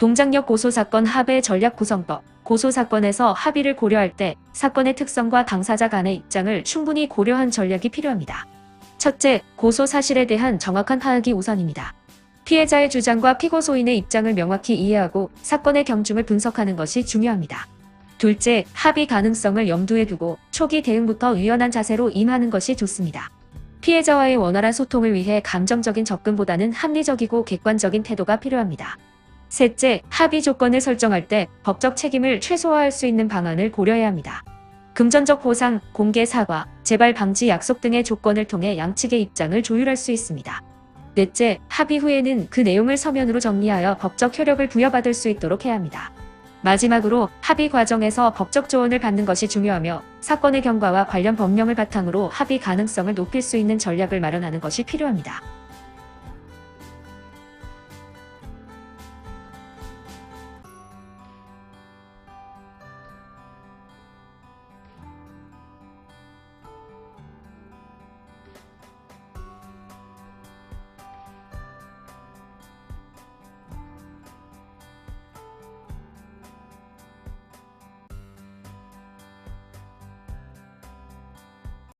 동작역 고소사건 합의 전략 구성법 고소사건에서 합의를 고려할 때 사건의 특성과 당사자 간의 입장을 충분히 고려한 전략이 필요합니다. 첫째, 고소 사실에 대한 정확한 파악이 우선입니다. 피해자의 주장과 피고소인의 입장을 명확히 이해하고 사건의 경중을 분석하는 것이 중요합니다. 둘째, 합의 가능성을 염두에 두고 초기 대응부터 유연한 자세로 임하는 것이 좋습니다. 피해자와의 원활한 소통을 위해 감정적인 접근보다는 합리적이고 객관적인 태도가 필요합니다. 셋째, 합의 조건을 설정할 때 법적 책임을 최소화할 수 있는 방안을 고려해야 합니다. 금전적 보상, 공개 사과, 재발 방지 약속 등의 조건을 통해 양측의 입장을 조율할 수 있습니다. 넷째, 합의 후에는 그 내용을 서면으로 정리하여 법적 효력을 부여받을 수 있도록 해야 합니다. 마지막으로 합의 과정에서 법적 조언을 받는 것이 중요하며 사건의 경과와 관련 법령을 바탕으로 합의 가능성을 높일 수 있는 전략을 마련하는 것이 필요합니다.